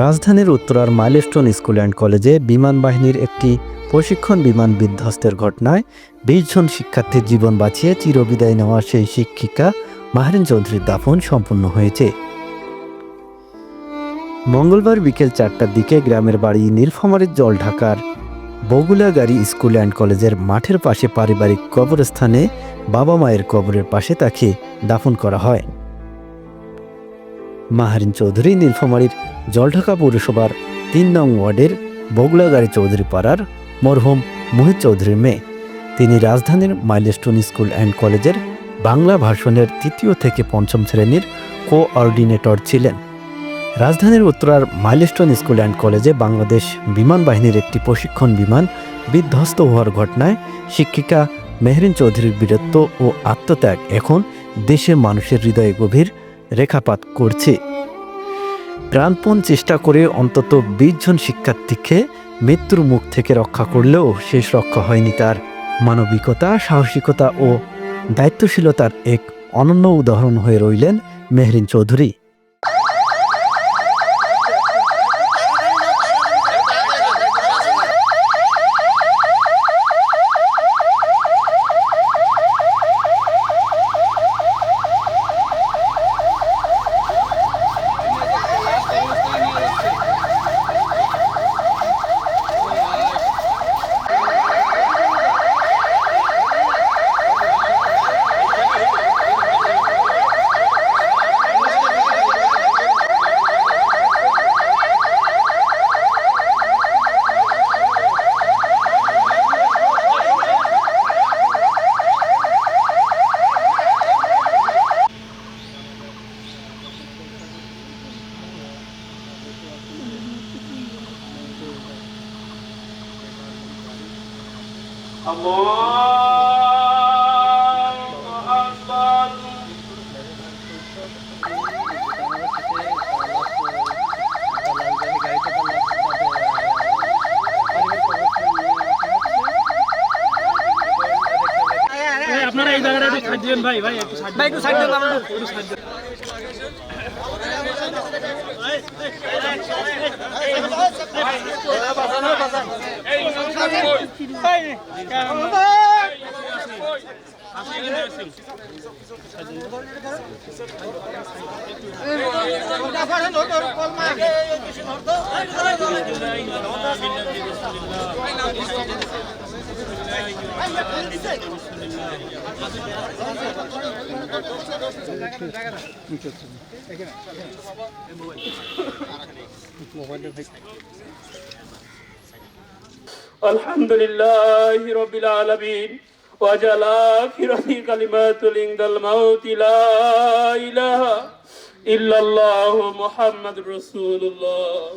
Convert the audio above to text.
রাজধানীর উত্তরার milestone school and কলেজে বিমান বাহিনীর একটি প্রশিক্ষণ বিমান বিধ্বস্তের ঘটনায় বিশ জন শিক্ষার্থীর জীবন বাঁচিয়ে চিরবিদায় নেওয়া সেই শিক্ষিকা মাহরিন চৌধুরীর দাফন সম্পন্ন হয়েছে। মঙ্গলবার বিকেল চারটার দিকে গ্রামের বাড়ি নীলফামারীর জল ঢাকার বগুলাগাড়ি স্কুল অ্যান্ড কলেজের মাঠের পাশে পারিবারিক কবরস্থানে বাবা মায়ের কবরের পাশে তাকে দাফন করা হয়। মাহারিন চৌধুরী, নীলফামারীর জলঢাকা পৌরসভার তিন নং ওয়ার্ডের বগুলাগাড়ি চৌধুরী পাড়ার মরহুম মোহিত চৌধুরীর মেয়ে। তিনি রাজধানীর মাইলস্টোন স্কুল অ্যান্ড কলেজের বাংলা ভাষণের তৃতীয় থেকে পঞ্চম শ্রেণির কোঅর্ডিনেটর ছিলেন। রাজধানীর উত্তরার মাইলস্টোন স্কুল অ্যান্ড কলেজে বাংলাদেশ বিমান বাহিনীর একটি প্রশিক্ষণ বিমান বিধ্বস্ত হওয়ার ঘটনায় শিক্ষিকা মেহরিন চৌধুরীর বীরত্ব ও আত্মত্যাগ এখন দেশের মানুষের হৃদয়ে গভীর রেখাপাত করছে। প্রাণপণ চেষ্টা করে অন্তত বিশ জন শিক্ষার্থীকে মৃত্যুর মুখ থেকে রক্ষা করলেও শেষ রক্ষা হয়নি তার। মানবিকতা, সাহসিকতা ও দায়িত্বশীলতার এক অনন্য উদাহরণ হয়ে রইলেন মেহরিন চৌধুরী। আপনারা এই জায়গাটা একটু সাইড দিবেন ভাই ভাই একটু সাইড ভাই একটু সাইড দেন আমরা একটু সাইড দেন মোবাইলটা الحمد لله رب العالمين وجل آخرة كلمات عند الموت لا إله إلا الله محمد رسول الله